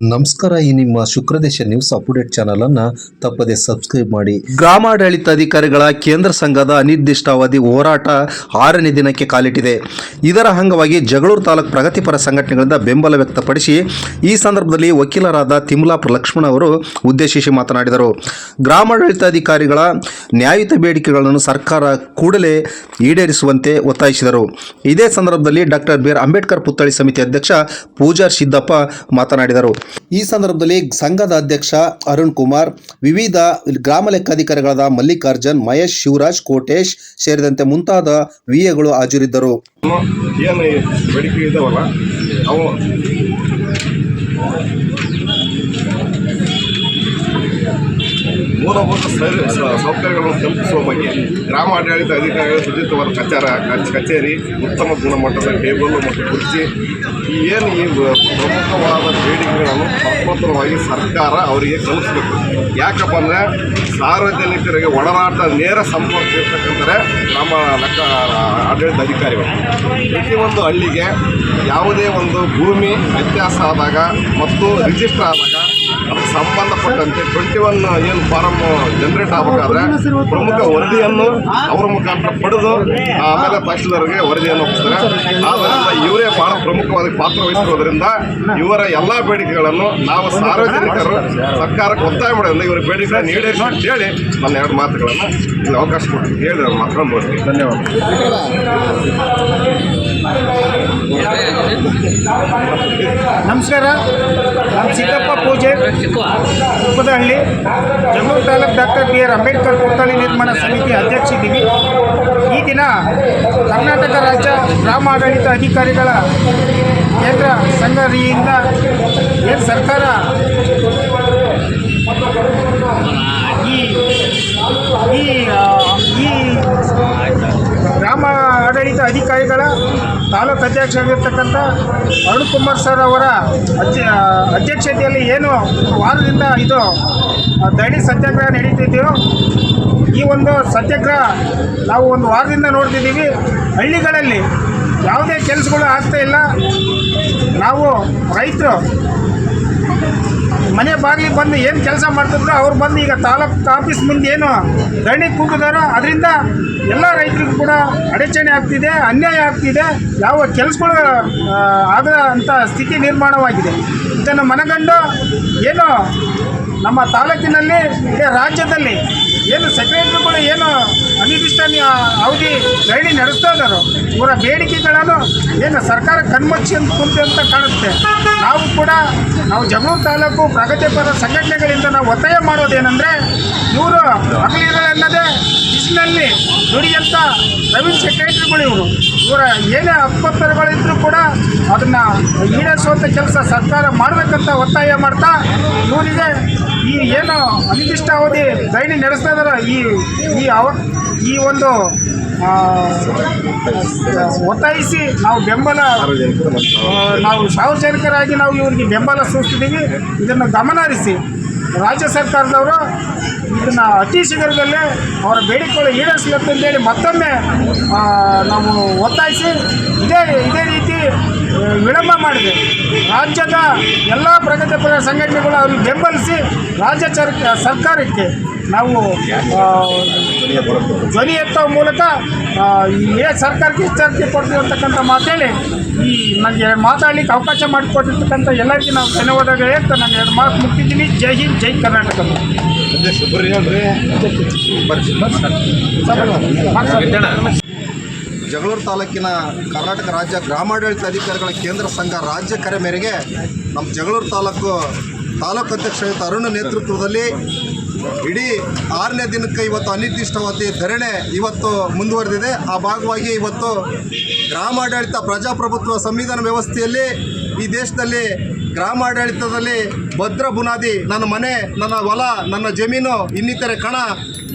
ನಮಸ್ಕಾರ, ಈ ನಿಮ್ಮ ಶುಕ್ರದೇಶ ನ್ಯೂಸ್ ಅಪ್ಡೇಟ್ ಚಾನಲ್ ಅನ್ನ ತಪ್ಪದೆ ಸಬ್ಸ್ಕ್ರೈಬ್ ಮಾಡಿ. ಗ್ರಾಮಾಡಳಿತಾಧಿಕಾರಿಗಳ ಕೇಂದ್ರ ಸಂಘದ ಅನಿರ್ದಿಷ್ಟಾವಧಿ ಹೋರಾಟ ಆರನೇ ದಿನಕ್ಕೆ ಕಾಲಿಟ್ಟಿದೆ. ಇದರ ಅಂಗವಾಗಿ ಜಗಳೂರು ತಾಲೂಕು ಪ್ರಗತಿಪರ ಸಂಘಟನೆಗಳಿಂದ ಬೆಂಬಲ ವ್ಯಕ್ತಪಡಿಸಿ ಈ ಸಂದರ್ಭದಲ್ಲಿ ವಕೀಲರಾದ ತಿಮ್ಲಾಪುರ ಲಕ್ಷ್ಮಣ ಅವರು ಉದ್ದೇಶಿಸಿ ಮಾತನಾಡಿದರು. ಗ್ರಾಮಾಡಳಿತಾಧಿಕಾರಿಗಳ ನ್ಯಾಯಯುತ ಬೇಡಿಕೆಗಳನ್ನು ಸರ್ಕಾರ ಕೂಡಲೇ ಈಡೇರಿಸುವಂತೆ ಒತ್ತಾಯಿಸಿದರು. ಇದೇ ಸಂದರ್ಭದಲ್ಲಿ ಡಾಕ್ಟರ್ ಬಿ ಆರ್ ಅಂಬೇಡ್ಕರ್ ಪುತ್ಥಳಿ ಸಮಿತಿ ಅಧ್ಯಕ್ಷ ಪೂಜಾರ್ ಸಿದ್ದಪ್ಪ ಮಾತನಾಡಿದರು. ಈ ಸಂದರ್ಭದಲ್ಲಿ ಸಂಘದ ಅಧ್ಯಕ್ಷ ಅರುಣ್ ಕುಮಾರ್, ವಿವಿಧ ಗ್ರಾಮ ಲೆಕ್ಕಾಧಿಕಾರಿಗಳಾದ ಮಲ್ಲಿಕಾರ್ಜುನ್, ಮಹೇಶ್ ಶಿವರಾಜ್, ಕೋಟೇಶ್ ಸೇರಿದಂತೆ ಮುಂತಾದ ವಿಎಗಳು ಹಾಜರಿದ್ದರು. ಏನು ಬೇಡಿಕೆ ಇದಾವಲ್ಲ ಅವು ಮೂಲಭೂತ ಸೌಕರ್ಯಗಳನ್ನು ಕಲ್ಪಿಸುವ ಬಗ್ಗೆ ಗ್ರಾಮ ಆಡಳಿತ ಅಧಿಕಾರಿಗಳ ಶುಚಿತ್ವದ ಕಚಾರ, ಕಚ್- ಕಚೇರಿ, ಉತ್ತಮ ಗುಣಮಟ್ಟದ ಟೇಬಲ್ ಮತ್ತು ಕುರ್ಚಿ, ಈ ಏನು ಈ ಪ್ರಮುಖವಾದ ಬೇಡಿಕೆಗಳನ್ನು ಸಮತ್ರವಾಗಿ ಸರ್ಕಾರ ಅವರಿಗೆ ಕಲಿಸ್ಬೇಕು ಯಾಕಪ್ಪ ಅಂದರೆ ಸಾರ್ವಜನಿಕರಿಗೆ ಒಡನಾಟ ನೇರ ಸಂಪರ್ಕ ಇರ್ತಕ್ಕಂಥ ಗ್ರಾಮ ಲೆಕ್ಕ ಆಡಳಿತ ಅಧಿಕಾರಿಗಳು. ಪ್ರತಿಯೊಂದು ಹಳ್ಳಿಗೆ ಯಾವುದೇ ಒಂದು ಭೂಮಿ ವ್ಯತ್ಯಾಸ ಆದಾಗ ಮತ್ತು ರಿಜಿಸ್ಟರ್ ಆದಾಗ ಸಂಬಂಧಪಟ್ಟಂತೆ ಟ್ವೆಂಟಿ ಒನ್ ಏನು ಫಾರಮ್ ಜನರೇಟ್ ಆಗಬೇಕಾದ್ರೆ ಪ್ರಮುಖ ವರದಿಯನ್ನು ಅವರ ಮುಖಾಂತರ ಪಡೆದು ಆಮೇಲೆ ತಹಶೀಲ್ದಾರ್ಗೆ ವರದಿಯನ್ನು ಒಪ್ಪಿಸ್ತಾರೆ. ಆದ್ದರಿಂದ ಇವರೇ ಬಹಳ ಪ್ರಮುಖವಾದ ಪಾತ್ರ ವಹಿಸಿರೋದ್ರಿಂದ ಇವರ ಎಲ್ಲ ಬೇಡಿಕೆಗಳನ್ನು ನಾವು ಸಾರ್ವಜನಿಕರು ಸರ್ಕಾರಕ್ಕೆ ಒತ್ತಾಯ ಮಾಡೋದ್ರಿಂದ ಇವರ ಬೇಡಿಕೆ ಅಂತ ಹೇಳಿ ನನ್ನ ಎರಡು ಮಾತುಗಳನ್ನು ಇಲ್ಲಿ ಅವಕಾಶ ಕೊಟ್ಟು ಹೇಳಿ ನಾನು ಮಾತ್ರ ಬರ್ತೀವಿ ಧನ್ಯವಾದ ನಮಸ್ಕಾರ. ನಾನು ಸಿದ್ದಪ್ಪ ಪೂಜೆ Kuppadahalli Jagaluru taluk doctor B R Ambedkar ಪುತ್ಥಳಿ ನಿರ್ಮಾಣ ಸಮಿತಿ ಅಧ್ಯಕ್ಷ ಇದ್ದೀವಿ. ಈ ದಿನ ಕರ್ನಾಟಕ ರಾಜ್ಯ ಗ್ರಾಮ ಆಡಳಿತ ಅಧಿಕಾರಿಗಳ ಕೇಂದ್ರ ಸಂಘದಿಂದ ಏನು ಸರ್ಕಾರ? ಈ ಈ ಗ್ರಾಮ ಆಡಳಿತ ಅಧಿಕಾರಿಗಳ ತಾಲೂಕು ಅಧ್ಯಕ್ಷರಾಗಿರ್ತಕ್ಕಂಥ ಅರುಣ್ ಕುಮಾರ್ ಸರ್ ಅವರ ಅಧ್ಯ ಅಧ್ಯಕ್ಷತೆಯಲ್ಲಿ ಏನು ವಾರದಿಂದ ಇದು ಆ, ಸತ್ಯಾಗ್ರಹ ನಡೀತಿದ್ದೀವೋ ಈ ಒಂದು ಸತ್ಯಾಗ್ರಹ ನಾವು ಒಂದು ವಾರದಿಂದ ನೋಡ್ತಿದ್ದೀವಿ. ಹಳ್ಳಿಗಳಲ್ಲಿ ಯಾವುದೇ ಕೆಲಸಗಳು ಆಗ್ತಾ ಇಲ್ಲ. ನಾವು ರೈತರು ಮನೆ ಬಾಗಿಲಿಗೆ ಬಂದು ಏನು ಕೆಲಸ ಮಾಡ್ತಿದ್ರು ಅವ್ರು ಬಂದು ಈಗ ತಾಲೂಕು ಆಫೀಸ್ ಮುಂದೆ ಏನು ಧರಣಿ ಕೂಗಿದಾರೋ ಅದರಿಂದ ಎಲ್ಲ ರೈತರಿಗೂ ಕೂಡ ಅಡಚಣೆ ಆಗ್ತಿದೆ, ಅನ್ಯಾಯ ಆಗ್ತಿದೆ. ಯಾವ ಕೆಲಸಗಳು ಆಗದ ಅಂಥ ಸ್ಥಿತಿ ನಿರ್ಮಾಣವಾಗಿದೆ. ಇದನ್ನು ಮನಗಂಡು ಏನು ನಮ್ಮ ತಾಲೂಕಿನಲ್ಲಿ ರಾಜ್ಯದಲ್ಲಿ ಏನು ಸೆಕ್ರೆಟರಿಗಳು ಏನು ಅನಿರ್ದಿಷ್ಟ ಅವಧಿ ರೈಲಿ ನಡೆಸ್ತಾ ಇದ್ದಾರೆ ಇವರ ಬೇಡಿಕೆಗಳನ್ನು ಏನು ಸರ್ಕಾರ ಕಣ್ಮುಚ್ಚಿ ಅಂತ ಕುಂತೆ ಅಂತ ಕಾಣುತ್ತೆ. ನಾವು ಕೂಡ ನಾವು ಜಗಳೂರು ತಾಲೂಕು ಪ್ರಗತಿಪರ ಸಂಘಟನೆಗಳಿಂದ ನಾವು ಒತ್ತಾಯ ಮಾಡೋದೇನೆಂದರೆ ಇವರು ಹಗಲಿರಲೆನ್ನದೇ ಬಿಸಿಲಲ್ಲಿ ದುಡಿಯಂಥ ರವಿನ್ ಸೆಕ್ರೆಟರಿಗಳು ಇವರು ಇವರ ಏನೇ ಅಪ್ಪತ್ತರಗಳಿದ್ರೂ ಕೂಡ ಅದನ್ನು ಈಡೇರಿಸುವಂಥ ಕೆಲಸ ಸರ್ಕಾರ ಮಾಡಬೇಕಂತ ಒತ್ತಾಯ ಮಾಡ್ತಾ ಇವರಿಗೆ ಈ ಏನು ಅನಿರ್ದಿಷ್ಟಾವಧಿ ಧರಣಿ ನಡೆಸ್ತಾ ಇದ್ದಾರೆ ಈ ಈ ಅವ ಈ ಒಂದು ಒತ್ತಾಯಿಸಿ ನಾವು ಬೆಂಬಲ ನಾವು ಸಾರ್ವಜನಿಕರಾಗಿ ನಾವು ಇವರಿಗೆ ಬೆಂಬಲ ಸೂಚಿಸ್ತಿದ್ದೀವಿ. ಇದನ್ನು ಗಮನ ಹರಿಸಿ ರಾಜ್ಯ ಸರ್ಕಾರದವರು ಇದನ್ನು ಅತಿ ಶೀಘ್ರದಲ್ಲೇ ಅವರ ಬೇಡಿಕೆಗಳು ಈಡೇರಿಸಬೇಕಂತೇಳಿ ಮತ್ತೊಮ್ಮೆ ಆ, ನಾವು ಒತ್ತಾಯಿಸಿ ಇದೇ ಇದೇ ರೀತಿ ವಿಳಂಬ ಮಾಡಿದೆ. ರಾಜ್ಯದ ಎಲ್ಲ ಪ್ರಗತಿಪರ ಸಂಘಟನೆಗಳು ಅವ್ರಿಗೆ ಬೆಂಬಲಿಸಿ ರಾಜ್ಯ ಸರ್ಕಾರಕ್ಕೆ ನಾವು ಧ್ವನಿ ಎತ್ತುವ ಮೂಲಕ ಈ ಏ ಸರ್ಕಾರಕ್ಕೆ ಎಚ್ಚರಿಕೆ ಕೊಡ್ತೀವಿ ಅಂತಕ್ಕಂಥ ಮಾತೇಳಿ ಈ ನನಗೆ ಮಾತಾಡಲಿಕ್ಕೆ ಅವಕಾಶ ಮಾಡಿಕೊಟ್ಟಿರ್ತಕ್ಕಂಥ ಎಲ್ಲರಿಗೂ ನಾವು ಧನ್ಯವಾದಗಳು ಹೇಳ್ತಾ ನಾನು ಎರಡು ಮಾತು ಮುಟ್ಟಿದ್ದೀನಿ ಜೈ ಹಿಂದ್ ಜೈ ಕರ್ನಾಟಕ. ಜಗಳೂರು ತಾಲೂಕಿನ ಕರ್ನಾಟಕ ರಾಜ್ಯ ಗ್ರಾಮಾಡಳಿತ ಅಧಿಕಾರಿಗಳ ಕೇಂದ್ರ ಸಂಘ ರಾಜ್ಯ ಕರೆ ಮೇರೆಗೆ ನಮ್ಮ ಜಗಳೂರು ತಾಲೂಕು ತಾಲೂಕು ಅಧ್ಯಕ್ಷ ಅರುಣ್ ನೇತೃತ್ವದಲ್ಲಿ ಇಡೀ ಆರನೇ ದಿನಕ್ಕೆ ಇವತ್ತು ಅನಿರ್ದಿಷ್ಟವಾದ ಧರಣಿ ಇವತ್ತು ಮುಂದುವರೆದಿದೆ. ಆ ಭಾಗವಾಗಿ ಇವತ್ತು ಗ್ರಾಮಾಡಳಿತ ಪ್ರಜಾಪ್ರಭುತ್ವ ಸಂವಿಧಾನ ವ್ಯವಸ್ಥೆಯಲ್ಲಿ ಈ ದೇಶದಲ್ಲಿ ಗ್ರಾಮಾಡಳಿತದಲ್ಲಿ ಭದ್ರ ಬುನಾದಿ, ನನ್ನ ಮನೆ, ನನ್ನ ಹೊಲ, ನನ್ನ ಜಮೀನು, ಇನ್ನಿತರೆ ಕಣ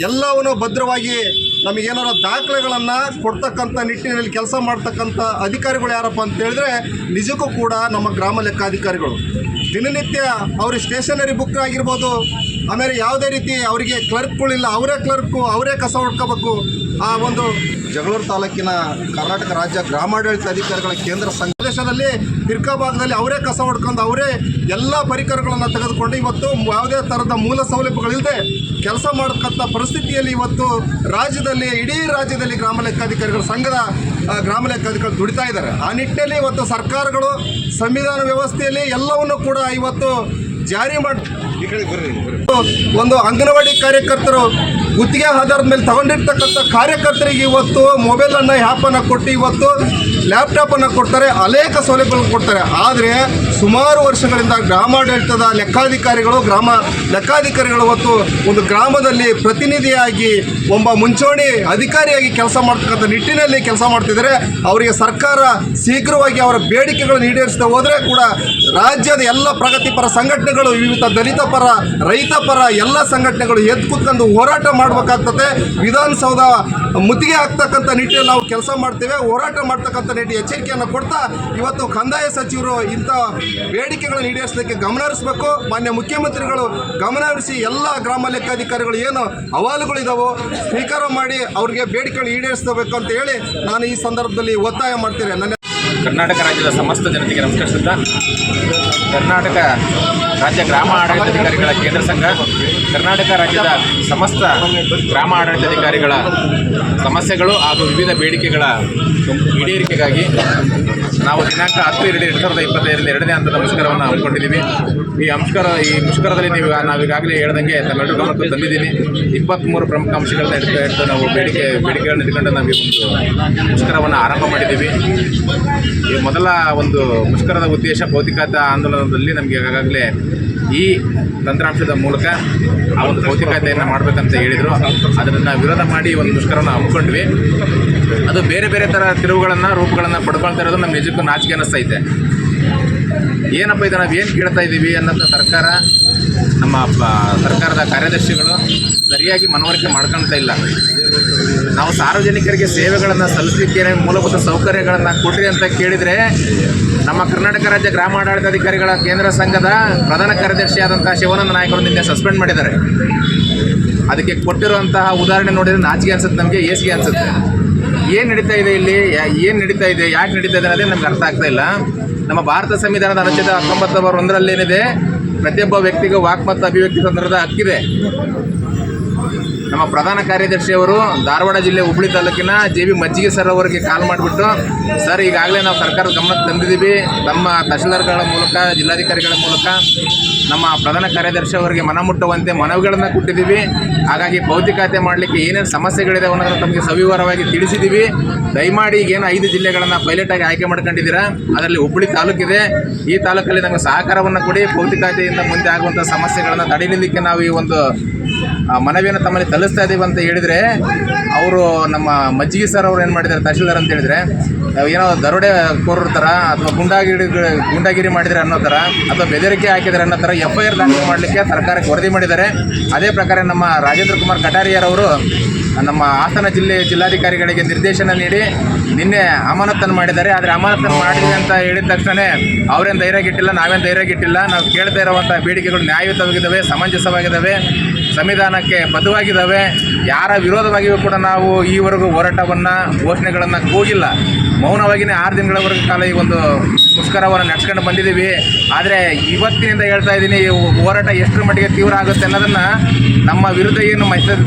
ಎಲ್ಲವನ್ನೂ ಭದ್ರವಾಗಿ ನಮಗೇನಾರ ದಾಖಲೆಗಳನ್ನು ಕೊಡ್ತಕ್ಕಂಥ ನಿಟ್ಟಿನಲ್ಲಿ ಕೆಲಸ ಮಾಡ್ತಕ್ಕಂಥ ಅಧಿಕಾರಿಗಳು ಯಾರಪ್ಪ ಅಂತ ಹೇಳಿದ್ರೆ ನಿಜಕ್ಕೂ ಕೂಡ ನಮ್ಮ ಗ್ರಾಮ ಲೆಕ್ಕಾಧಿಕಾರಿಗಳು. ದಿನನಿತ್ಯ ಅವರು ಸ್ಟೇಷನರಿ ಬುಕ್ ಆಗಿರ್ಬೋದು, ಆಮೇಲೆ ಯಾವುದೇ ರೀತಿ ಅವರಿಗೆ ಕ್ಲರ್ಕ್ಗಳಿಲ್ಲ ಅವರೇ ಕ್ಲರ್ಕು ಅವರೇ ಕಸ ಹೊಡ್ಕೋಬೇಕು ಆ ಒಂದು ಜಗಳೂರು ತಾಲೂಕಿನ ಕರ್ನಾಟಕ ರಾಜ್ಯ ಗ್ರಾಮಾಡಳಿತ ಅಧಿಕಾರಿಗಳ ಕೇಂದ್ರ ಸಂಘದಲ್ಲಿ ಪ್ರದೇಶದಲ್ಲಿ ಭಾಗದಲ್ಲಿ ಅವರೇ ಕಸ ಹೊಡ್ಕೊಂಡು ಅವರೇ ಎಲ್ಲ ಪರಿಕರಗಳನ್ನು ತೆಗೆದುಕೊಂಡು ಇವತ್ತು ಯಾವುದೇ ಥರದ ಮೂಲ ಸೌಲಭ್ಯಗಳಿಲ್ಲದೆ ಕೆಲಸ ಮಾಡತಕ್ಕಂಥ ಪರಿಸ್ಥಿತಿಯಲ್ಲಿ ಇವತ್ತು ರಾಜ್ಯದಲ್ಲಿ, ಇಡೀ ರಾಜ್ಯದಲ್ಲಿ ಗ್ರಾಮ ಲೆಕ್ಕಾಧಿಕಾರಿಗಳ ಸಂಘದ ಗ್ರಾಮ ಲೆಕ್ಕಾಧಿಕಾರಿಗಳು ದುಡಿತಾ ಇದ್ದಾರೆ. ಆ ನಿಟ್ಟಿನಲ್ಲಿ ಇವತ್ತು ಸರ್ಕಾರಗಳು, ಸಂವಿಧಾನ ವ್ಯವಸ್ಥೆಯಲ್ಲಿ ಎಲ್ಲವನ್ನು ಕೂಡ ಇವತ್ತು ಜಾರಿ ಮಾಡಿ ಒಂದು ಅಂಗನವಾಡಿ ಕಾರ್ಯಕರ್ತರು ಗುತ್ತಿಗೆ ಆಧಾರದ ಮೇಲೆ ತಗೊಂಡಿರ್ತಕ್ಕಂಥ ಕಾರ್ಯಕರ್ತರಿಗೆ ಇವತ್ತು ಮೊಬೈಲನ್ನು ಆ್ಯಪನ್ನು ಕೊಟ್ಟು ಇವತ್ತು ಲ್ಯಾಪ್ಟಾಪನ್ನು ಕೊಡ್ತಾರೆ, ಅನೇಕ ಸೌಲಭ್ಯಗಳನ್ನು ಕೊಡ್ತಾರೆ. ಆದರೆ ಸುಮಾರು ವರ್ಷಗಳಿಂದ ಗ್ರಾಮಾಡಳಿತದ ಲೆಕ್ಕಾಧಿಕಾರಿಗಳು, ಗ್ರಾಮ ಲೆಕ್ಕಾಧಿಕಾರಿಗಳು ಮತ್ತು ಒಂದು ಗ್ರಾಮದಲ್ಲಿ ಪ್ರತಿನಿಧಿಯಾಗಿ ಒಬ್ಬ ಮುಂಚೂಣಿ ಅಧಿಕಾರಿಯಾಗಿ ಕೆಲಸ ಮಾಡ್ತಕ್ಕಂಥ ನಿಟ್ಟಿನಲ್ಲಿ ಕೆಲಸ ಮಾಡ್ತಿದ್ದಾರೆ. ಅವರಿಗೆ ಸರ್ಕಾರ ಶೀಘ್ರವಾಗಿ ಅವರ ಬೇಡಿಕೆಗಳನ್ನು ಈಡೇರಿಸದೆ ಹೋದರೆ ಕೂಡ ರಾಜ್ಯದ ಎಲ್ಲ ಪ್ರಗತಿಪರ ಸಂಘಟನೆಗಳು, ವಿವಿಧ ದಲಿತ ಪರ, ರೈತ ಪರ ಎಲ್ಲ ಸಂಘಟನೆಗಳು ಎದ್ದು ಕುತ್ಕೊಂಡು ಹೋರಾಟ ಮಾಡಬೇಕಾಗ್ತದೆ. ವಿಧಾನಸೌಧ ಮುತ್ತಿಗೆ ಹಾಕ್ತಕ್ಕಂಥ ನಿಟ್ಟಿನಲ್ಲಿ ನಾವು ಕೆಲಸ ಮಾಡ್ತೇವೆ. ಹೋರಾಟ ಮಾಡ್ತಕ್ಕಂಥ ನಿಟ್ಟಿನ ಎಚ್ಚರಿಕೆಯನ್ನು ಕೊಡ್ತಾ ಇವತ್ತು ಕಂದಾಯ ಸಚಿವರು ಇಂಥ ಬೇಡಿಕೆಗಳನ್ನು ಈಡೇರಿಸಲಿಕ್ಕೆ ಗಮನ ಹರಿಸಬೇಕು. ಮಾನ್ಯ ಮುಖ್ಯಮಂತ್ರಿಗಳು ಗಮನ ಹರಿಸಿ ಎಲ್ಲ ಗ್ರಾಮ ಲೆಕ್ಕಾಧಿಕಾರಿಗಳು ಏನು ಅಹವಾಲುಗಳಿದಾವೋ ಸ್ವೀಕಾರ ಮಾಡಿ ಅವರಿಗೆ ಬೇಡಿಕೆಗಳು ಈಡೇರಿಸಬೇಕು ಅಂತ ಹೇಳಿ ನಾನು ಈ ಸಂದರ್ಭದಲ್ಲಿ ಒತ್ತಾಯ ಮಾಡ್ತೇನೆ. ನನ್ನ ಕರ್ನಾಟಕ ರಾಜ್ಯದ ಸಮಸ್ತ ಜನತೆಗೆ ನಮಸ್ಕರಿಸುತ್ತಾ, ಕರ್ನಾಟಕ ರಾಜ್ಯ ಗ್ರಾಮ ಆಡಳಿತಾಧಿಕಾರಿಗಳ ಕೇಂದ್ರ ಸಂಘ ಕರ್ನಾಟಕ ರಾಜ್ಯದ ಸಮಸ್ತ ಗ್ರಾಮ ಆಡಳಿತಾಧಿಕಾರಿಗಳ ಸಮಸ್ಯೆಗಳು ಹಾಗೂ ವಿವಿಧ ಬೇಡಿಕೆಗಳ ಈಡೇರಿಕೆಗಾಗಿ ನಾವು ದಿನಾಂಕ ಹತ್ತು ಎರಡು ಎರಡು ಸಾವಿರದ ಇಪ್ಪತ್ತೈದರಿಂದ ಎರಡನೇ ಹಂತದ ಮುಷ್ಕರವನ್ನು ಹಮ್ಮಿಕೊಂಡಿದ್ದೀವಿ. ಈ ಮುಷ್ಕರ ಈ ಮುಷ್ಕರದಲ್ಲಿ ನೀವು ನಾವೀಗಾಗಲೇ ಹೇಳ್ದಂಗೆ ತಮ್ಮೆಲ್ಲರೂ ಗಮನಕ್ಕೆ ತಂದಿದ್ದೀನಿ ಇಪ್ಪತ್ತ್ಮೂರು ಪ್ರಮುಖ ಅಂಶಗಳನ್ನ ಇಟ್ಕೊಂಡು ನಾವು ಬೇಡಿಕೆ, ಬೇಡಿಕೆಗಳನ್ನ ಇಟ್ಕೊಂಡು ನಾವು ಈ ಒಂದು ಮುಷ್ಕರವನ್ನು ಆರಂಭ ಮಾಡಿದ್ದೀವಿ. ಈ ಮೊದಲ ಒಂದು ಮುಷ್ಕರದ ಉದ್ದೇಶ ಭೌತಿಕತಾ ಆಂದೋಲನದಲ್ಲಿ ನಮಗೆ ಈಗಾಗಲೇ ಈ ತಂತ್ರಾಂಶದ ಮೂಲಕ ಆ ಒಂದು ಭೌತಿಕತೆಯನ್ನು ಮಾಡಬೇಕಂತ ಹೇಳಿದರು. ಅದನ್ನು ವಿರೋಧ ಮಾಡಿ ಒಂದು ಮುಷ್ಕರವನ್ನು ಹಮ್ಮಿಕೊಂಡ್ವಿ. ಅದು ಬೇರೆ ಬೇರೆ ಥರ ತಿರುವುಗಳನ್ನು, ರೂಪಗಳನ್ನು ಪಡ್ಕೊಳ್ತಾ ಇರೋದು ನಮ್ಮ ನಿಜಕ್ಕೂ ನಾಚಿಕೆ ಅನ್ನಿಸ್ತೈತೆ ಏನಪ್ಪ ಇದು ನಾವು ಏನು ಕೇಳ್ತಾ ಇದ್ದೀವಿ ಅನ್ನೋದು ಸರ್ಕಾರ, ನಮ್ಮ ಸರ್ಕಾರದ ಕಾರ್ಯದರ್ಶಿಗಳು ಸರಿಯಾಗಿ ಮನವರಿಕೆ ಮಾಡ್ಕೊಳ್ತಾ ಇಲ್ಲ. ನಾವು ಸಾರ್ವಜನಿಕರಿಗೆ ಸೇವೆಗಳನ್ನು ಸಲ್ಲಿಸಲಿಕ್ಕೆ ಮೂಲಭೂತ ಸೌಕರ್ಯಗಳನ್ನು ಕೊಡ್ರಿ ಅಂತ ಕೇಳಿದರೆ ನಮ್ಮ ಕರ್ನಾಟಕ ರಾಜ್ಯ ಗ್ರಾಮಾಡಳಿತಾಧಿಕಾರಿಗಳ ಕೇಂದ್ರ ಸಂಘದ ಪ್ರಧಾನ ಕಾರ್ಯದರ್ಶಿಯಾದಂಥ ಶಿವಾನಂದ ನಾಯಕರು ನಿನ್ನೆ ಸಸ್ಪೆಂಡ್ ಮಾಡಿದ್ದಾರೆ. ಅದಕ್ಕೆ ಕೊಟ್ಟಿರುವಂತಹ ಉದಾಹರಣೆ ನೋಡಿದರೆ ನಾಚಿಕೆ ಅನ್ಸುತ್ತೆ, ನಮಗೆ ಏಸಿಗೆ ಅನ್ಸುತ್ತೆ. ಏನು ನಡೀತಾ ಇದೆ ಇಲ್ಲಿ? ಏನು ನಡೀತಾ ಇದೆ? ಯಾಕೆ ನಡೀತಾ ಇದೆ ಅನ್ನೋದೇ ನಮ್ಗೆ ಅರ್ಥ ಆಗ್ತಾ ಇಲ್ಲ. ನಮ್ಮ ಭಾರತ ಸಂವಿಧಾನದ ಅನುಚ್ಛೇದ ಹತ್ತೊಂಬತ್ತು ಒಂದರಲ್ಲಿ ಏನಿದೆ ಪ್ರತಿಯೊಬ್ಬ ವ್ಯಕ್ತಿಗೂ ವಾಕ್ ಮತ್ತು ಅಭಿವ್ಯಕ್ತಿ ಸಂದರ್ಭದ ಹಕ್ಕಿದೆ. ನಮ್ಮ ಪ್ರಧಾನ ಕಾರ್ಯದರ್ಶಿಯವರು ಧಾರವಾಡ ಜಿಲ್ಲೆ ಹುಬ್ಳಿ ತಾಲೂಕಿನ ಜೆ ಬಿ ಮಜ್ಜಿಗೆ ಸರ್ ಅವರಿಗೆ ಕಾಲ್ ಮಾಡಿಬಿಟ್ಟು, ಸರ್, ಈಗಾಗಲೇ ನಾವು ಸರ್ಕಾರದ ಗಮನಕ್ಕೆ ತಂದಿದ್ದೀವಿ. ನಮ್ಮ ತಹಶೀಲ್ದಾರ್ಗಳ ಮೂಲಕ, ಜಿಲ್ಲಾಧಿಕಾರಿಗಳ ಮೂಲಕ ನಮ್ಮ ಪ್ರಧಾನ ಕಾರ್ಯದರ್ಶಿ ಅವರಿಗೆ ಮನ ಮುಟ್ಟುವಂತೆ ಮನವಿಗಳನ್ನು ಕೊಟ್ಟಿದ್ದೀವಿ. ಹಾಗಾಗಿ ಭೌತಿಕತೆ ಮಾಡಲಿಕ್ಕೆ ಏನೇನು ಸಮಸ್ಯೆಗಳಿದೆ ಅನ್ನೋದನ್ನು ತಮಗೆ ಸವಿವರವಾಗಿ ತಿಳಿಸಿದ್ದೀವಿ. ದಯಮಾಡಿ ಈಗೇನು ಐದು ಜಿಲ್ಲೆಗಳನ್ನು ಪೈಲಟಾಗಿ ಆಯ್ಕೆ ಮಾಡ್ಕೊಂಡಿದ್ದೀರಾ, ಅದರಲ್ಲಿ ಹುಬ್ಬಳ್ಳಿ ತಾಲೂಕಿದೆ. ಈ ತಾಲೂಕಲ್ಲಿ ನಮಗೆ ಸಹಕಾರವನ್ನು ಕೊಡಿ. ಭೌತಿಕತೆಯಿಂದ ಮುಂದೆ ಆಗುವಂಥ ಸಮಸ್ಯೆಗಳನ್ನು ತಡೆಯಲಿಕ್ಕೆ ನಾವು ಈ ಒಂದು ಮನವಿಯನ್ನು ತಮ್ಮಲ್ಲಿ ತಲ್ಲಿಸ್ತಾ ಇದ್ದೀವಿ ಅಂತ ಹೇಳಿದರೆ, ಅವರು ನಮ್ಮ ಮಜ್ಜಿಗೆ ಸರ್ ಅವ್ರು ಏನು ಮಾಡಿದ್ದಾರೆ, ತಹಶೀಲ್ದಾರ್ ಅಂತ ಹೇಳಿದರೆ ಏನೋ ದರೋಡೆ ಕೋರರ ಥರ ಅಥವಾ ಗುಂಡಾಗಿರಿ ಗುಂಡಾಗಿರಿ ಮಾಡಿದರೆ ಅನ್ನೋ ಥರ, ಅಥವಾ ಬೆದರಿಕೆ ಹಾಕಿದ್ದಾರೆ ಅನ್ನೋ ಥರ ಎಫ್ ಐ ಆರ್ ದಾಖಲು ಮಾಡಲಿಕ್ಕೆ ಸರ್ಕಾರಕ್ಕೆ ವರದಿ ಮಾಡಿದ್ದಾರೆ. ಅದೇ ಪ್ರಕಾರ ನಮ್ಮ ರಾಜೇಂದ್ರ ಕುಮಾರ್ ಕಟಾರಿಯರವರು ನಮ್ಮ ಹಾಸನ ಜಿಲ್ಲೆ ಜಿಲ್ಲಾಧಿಕಾರಿಗಳಿಗೆ ನಿರ್ದೇಶನ ನೀಡಿ, ನಿನ್ನೆ ಅಮಾನತನ್ನು ಮಾಡಿದ್ದಾರೆ. ಆದರೆ ಅಮಾನತನ್ನು ಮಾಡಿದೆ ಅಂತ ಹೇಳಿದ ತಕ್ಷಣ ಅವರೇನು ಧೈರ್ಯಗಿಟ್ಟಿಲ್ಲ ನಾವೇನು ಧೈರ್ಯಗಿಟ್ಟಿಲ್ಲ ನಾವು ಕೇಳ್ತಾ ಇರುವಂಥ ಬೇಡಿಕೆಗಳು ನ್ಯಾಯಯುತವಾಗಿದ್ದಾವೆ, ಸಮಂಜಸವಾಗಿದ್ದಾವೆ. ಸಂವಿಧಾನಕ್ಕೆ ಬದ್ಧವಾಗಿದ್ದಾವೆ. ಯಾರ ವಿರೋಧವಾಗಿಯೂ ಕೂಡ ನಾವು ಈವರೆಗೂ ಹೋರಾಟವನ್ನು, ಘೋಷಣೆಗಳನ್ನು ಕೂಗಿಲ್ಲ. ಮೌನವಾಗಿಯೇ ಆರು ದಿನಗಳವರೆಗೂ ಕಾಲ ಈ ಒಂದು ಮುಷ್ಕರವನ್ನು ನಡೆಸ್ಕೊಂಡು ಬಂದಿದ್ದೀವಿ. ಆದರೆ ಇವತ್ತಿನಿಂದ ಹೇಳ್ತಾ ಇದ್ದೀನಿ ಹೋರಾಟ ಎಷ್ಟರ ಮಟ್ಟಿಗೆ ತೀವ್ರ ಆಗುತ್ತೆ ಅನ್ನೋದನ್ನು ನಮ್ಮ ವಿರುದ್ಧ ಏನು ಮೈಸೂರು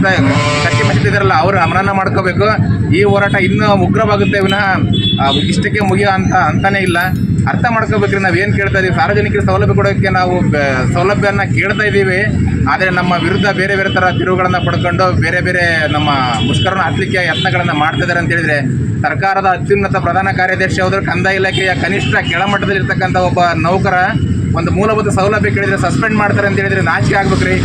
ಕಟ್ಟಿ ಮಚ್ಚಿದ್ದಾರಲ್ಲ ಅವರು ಅಮರಣ ಮಾಡ್ಕೋಬೇಕು. ಈ ಹೋರಾಟ ಇನ್ನೂ ಉಗ್ರವಾಗುತ್ತೆ ವಿನಃ ಇಷ್ಟಕ್ಕೆ ಮುಗಿಯೋ ಅಂತ ಅಂತಲೇ ಇಲ್ಲ. ಅರ್ಥ ಮಾಡ್ಕೋಬೇಕ್ರಿ, ನಾವು ಏನು ಕೇಳ್ತಾ ಇದ್ದೀವಿ ಸಾರ್ವಜನಿಕರ ಸೌಲಭ್ಯ ಕೊಡೋಕ್ಕೆ ನಾವು ಸೌಲಭ್ಯನ ಕೇಳ್ತಾ ಇದ್ದೀವಿ ಆದರೆ ನಮ್ಮ ವಿರುದ್ಧ ಬೇರೆ ಬೇರೆ ಥರ ತಿರುವುಗಳನ್ನು ಪಡ್ಕೊಂಡು ಬೇರೆ ಬೇರೆ ನಮ್ಮ ಮುಷ್ಕರನ ಹತ್ತಲಿಕ್ಕೆ ಯತ್ನಗಳನ್ನು ಮಾಡ್ತಿದ್ದಾರೆ ಅಂತ ಹೇಳಿದರೆ, ಸರ್ಕಾರದ ಅತ್ಯುನ್ನತ ಪ್ರಧಾನ ಕಾರ್ಯದರ್ಶಿ ಅವರು ಕಂದಾಯ ಇಲಾಖೆಯ ಕನಿಷ್ಠ ಕೆಳಮಟ್ಟದಲ್ಲಿರ್ತಕ್ಕಂಥ ಒಬ್ಬ ನೌಕರ ಒಂದು ಮೂಲಭೂತ ಸೌಲಭ್ಯ ಕೇಳಿದರೆ ಸಸ್ಪೆಂಡ್ ಮಾಡ್ತಾರೆ ಅಂತ ಹೇಳಿದರೆ ನಾಚಿಕೆ ಆಗ್ಬೇಕ್ರಿ.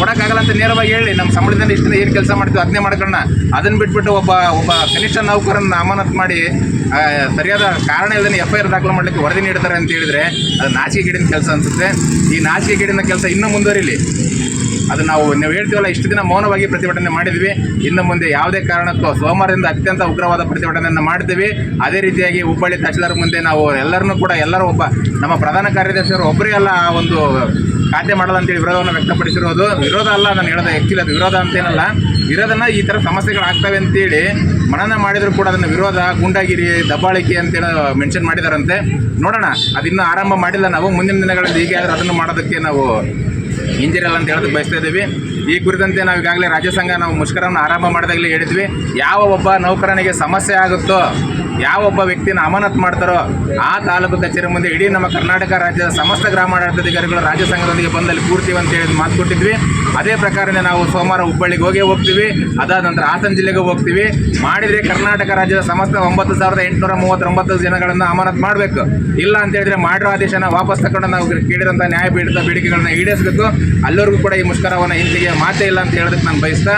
ಕೊಡೋಕ್ಕಾಗಲ್ಲ ಅಂತ ನೇರವಾಗಿ ಹೇಳಿ, ನಮ್ಮ ಸಂಬಳದಿಂದ ಇಷ್ಟು ಏನು ಕೆಲಸ ಮಾಡ್ತೀವಿ ಅದನ್ನೇ ಮಾಡ್ಕೊಳ್ಳೋಣ. ಅದನ್ನು ಬಿಟ್ಬಿಟ್ಟು ಒಬ್ಬ ಒಬ್ಬ ಕನಿಷ್ಠ ನೌಕರನ್ನು ಅಮಾನತ್ ಮಾಡಿ ಸರಿಯಾದ ಕಾರಣ ಇಲ್ಲದೇ ಎಫ್ ಐ ಆರ್ ದಾಖಲು ಮಾಡಲಿಕ್ಕೆ ವರದಿ ನೀಡ್ತಾರೆ ಅಂತ ಹೇಳಿದರೆ ಅದು ನಾಚಿಕೆ ಗಿಡಿನ ಕೆಲಸ ಅನಿಸುತ್ತೆ. ಈ ನಾಚಿಕೆ ಗಿಡಿನ ಕೆಲಸ ಇನ್ನೂ ಮುಂದುವರಿಲಿ. ಅದು ನಾವು ನೀವು ಹೇಳ್ತೀವಲ್ಲ, ಇಷ್ಟು ದಿನ ಮೌನವಾಗಿ ಪ್ರತಿಭಟನೆ ಮಾಡಿದ್ವಿ. ಇನ್ನು ಮುಂದೆ ಯಾವುದೇ ಕಾರಣಕ್ಕೂ ಸೋಮವಾರದಿಂದ ಅತ್ಯಂತ ಉಗ್ರವಾದ ಪ್ರತಿಭಟನೆಯನ್ನು ಮಾಡಿದ್ವಿ. ಅದೇ ರೀತಿಯಾಗಿ ಹುಬ್ಬಳ್ಳಿ ತಹಶೀಲ್ದಾರ್ ಮುಂದೆ ನಾವು ಎಲ್ಲರನ್ನೂ ಕೂಡ ಎಲ್ಲರೂ ಒಬ್ಬ, ನಮ್ಮ ಪ್ರಧಾನ ಕಾರ್ಯದರ್ಶಿಯವರು ಒಬ್ಬರೇ ಅಲ್ಲ, ಆ ಒಂದು ಖಾತೆ ಮಾಡಲ್ಲ ಅಂತೇಳಿ ವಿರೋಧವನ್ನು ವ್ಯಕ್ತಪಡಿಸಿರೋದು. ವಿರೋಧ ಅಲ್ಲ, ನಾನು ಹೇಳೋದು ಆ್ಯಕ್ಚುಲಿ ಅದು ವಿರೋಧ ಅಂತೇನಲ್ಲ ವಿರೋಧನ ಈ ಥರ ಸಮಸ್ಯೆಗಳಾಗ್ತವೆ ಅಂತೇಳಿ ಮನನ ಮಾಡಿದರೂ ಕೂಡ ಅದನ್ನು ವಿರೋಧ, ಗುಂಡಾಗಿರಿ, ದಬ್ಬಾಳಿಕೆ ಅಂತೇಳಿ ಮೆನ್ಷನ್ ಮಾಡಿದಾರಂತೆ. ನೋಡೋಣ, ಅದಿನ್ನೂ ಆರಂಭ ಮಾಡಿಲ್ಲ ನಾವು. ಮುಂದಿನ ದಿನಗಳಲ್ಲಿ ಹೀಗೆ ಆದರೂ ಅದನ್ನು ಮಾಡೋದಕ್ಕೆ ನಾವು ಹಿಂಜರಿಯಲ್ಲ ಅಂತ ಹೇಳೋದಕ್ಕೆ ಬಯಸ್ತಾ ಇದ್ದೀವಿ. ಈ ಕುರಿತಂತೆ ನಾವು ಈಗಾಗಲೇ ರಾಜ್ಯ ಸಂಘ ನಾವು ಮುಷ್ಕರವನ್ನು ಆರಂಭ ಮಾಡಿದಾಗಲೇ ಹೇಳಿದ್ವಿ. ಯಾವ ಒಬ್ಬ ನೌಕರನಿಗೆ ಸಮಸ್ಯೆ ಆಗುತ್ತೋ, ಯಾವ ಒಬ್ಬ ವ್ಯಕ್ತಿನ ಅಮಾನತ್ ಮಾಡ್ತಾರೋ, ಆ ತಾಲೂಕು ಕಚೇರಿ ಮುಂದೆ ಇಡೀ ನಮ್ಮ ಕರ್ನಾಟಕ ರಾಜ್ಯದ ಸಮಸ್ತ ಗ್ರಾಮಾಡಳಿತಾಧಿಕಾರಿಗಳು ರಾಜ್ಯ ಸಂಘದೊಂದಿಗೆ ಬಂದಲ್ಲಿ ಕೂರ್ತೀವಿ ಅಂತ ಹೇಳಿ ಮಾತು ಕೊಟ್ಟಿದ್ವಿ. ಅದೇ ಪ್ರಕಾರನೇ ನಾವು ಸೋಮವಾರ ಹುಬ್ಬಳ್ಳಿಗೆ ಹೋಗೇ ಹೋಗ್ತೀವಿ. ಅದಾದ ನಂತರ ಹಾಸನ ಜಿಲ್ಲೆಗೆ ಹೋಗ್ತೀವಿ. ಮಾಡಿದರೆ ಕರ್ನಾಟಕ ರಾಜ್ಯದ ಸಮಸ್ತ ಒಂಬತ್ತು ಸಾವಿರದ ಎಂಟುನೂರ ಮೂವತ್ತೊಂಬತ್ತು ಜನಗಳನ್ನು ಅಮಾನತ್ ಮಾಡಬೇಕು. ಇಲ್ಲ ಅಂತ ಹೇಳಿದ್ರೆ ಮಾಡಿರೋ ಆದೇಶನ ವಾಪಸ್ ತಗೊಂಡು ನಾವು ಕೇಳಿದಂಥ ನ್ಯಾಯಪೀಠದ ಬೇಡಿಕೆಗಳನ್ನ ಈಡೇರಿಸಬೇಕು. ಅಲ್ಲಿವರೆಗೂ ಕೂಡ ಈ ಮುಷ್ಕರವನ್ನು ಹಿಂದಿಗೆ ಮಾತೇ ಇಲ್ಲ ಅಂತ ಹೇಳೋದಕ್ಕೆ ನಾನು ಬಯಸ್ತಾ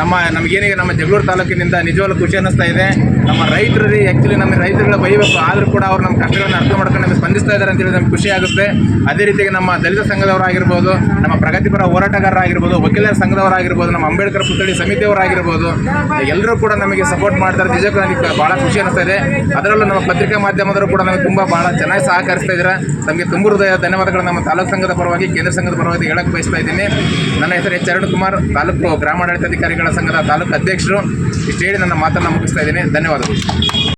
ನಮ್ಮ ನಮಗೇನಿಗೆ ನಮ್ಮ ಜಗಳೂರು ತಾಲೂಕಿನಿಂದ ನಿಜವಾಗ್ಲೂ ಖುಷಿ ಅನ್ನಿಸ್ತಾ ಇದೆ. ನಮ್ಮ ರೈತರು ಆ್ಯಕ್ಚುಲಿ ನಮ್ಮ ರೈತರುಗಳ ಬೈಬೇಕು, ಆದರೂ ಕೂಡ ಅವ್ರು ನಮ್ಮ ಕಷ್ಟಗಳನ್ನು ಅರ್ಥ ಮಾಡ್ಕೊಂಡು ನಮಗೆ ಸ್ಪಂದಿಸ್ತಾ ಇದ್ದಾರೆ ಅಂತೇಳಿ ನಮ್ಗೆ ಖುಷಿ ಆಗುತ್ತೆ. ಅದೇ ರೀತಿಯಾಗಿ ನಮ್ಮ ದಲಿತ ಸಂಘದವರಾಗಿರ್ಬೋದು, ನಮ್ಮ ಪ್ರಗತಿಪರ ಹೋರಾಟಗಾರರಾಗಿರ್ಬೋದು, ವಕೀಲರ ಸಂಘದವರಾಗಿರ್ಬೋದು, ನಮ್ಮ ಅಂಬೇಡ್ಕರ್ ಪುತ್ಥಳಿ ಸಮಿತಿಯವರಾಗಿರ್ಬೋದು, ಎಲ್ಲರೂ ಕೂಡ ನಮಗೆ ಸಪೋರ್ಟ್ ಮಾಡ್ತಾರೆ. ನಿಜಕ್ಕೂ ನನಗೆ ಭಾಳ ಖುಷಿ ಅನಿಸ್ತಾ ಇದೆ. ಅದರಲ್ಲೂ ನಮ್ಮ ಪತ್ರಿಕಾ ಮಾಧ್ಯಮದವರು ಕೂಡ ನಮಗೆ ತುಂಬ ಭಾಳ ಚೆನ್ನಾಗಿ ಸಹಕರಿಸ್ತಾ ಇದ್ದಾರೆ. ನಮಗೆ ತುಂಬ ಹೃದಯ ಧನ್ಯವಾದಗಳು ನಮ್ಮ ತಾಲೂಕು ಸಂಘದ ಪರವಾಗಿ, ಕೇಂದ್ರ ಸಂಘದ ಪರವಾಗಿ ಹೇಳಕ್ಕೆ ಬಯಸ್ತಾ ಇದ್ದೀನಿ. ನನ್ನ ಹೆಸರು ಎಚ್ ಅರುಣ್ ಕುಮಾರ್, ತಾಲೂಕು ಗ್ರಾಮಾಡಳಿತಾಧಿಕಾರಿಗಳ. ಸಂಘದ ತಾಲೂಕು ಅಧ್ಯಕ್ಷರು ಇಷ್ಟು ಹೇಳಿ ನನ್ನ ಮಾತನ್ನು ಮುಗಿಸ್ತಾ ಇದ್ದೀನಿ. ಧನ್ಯವಾದಗಳು.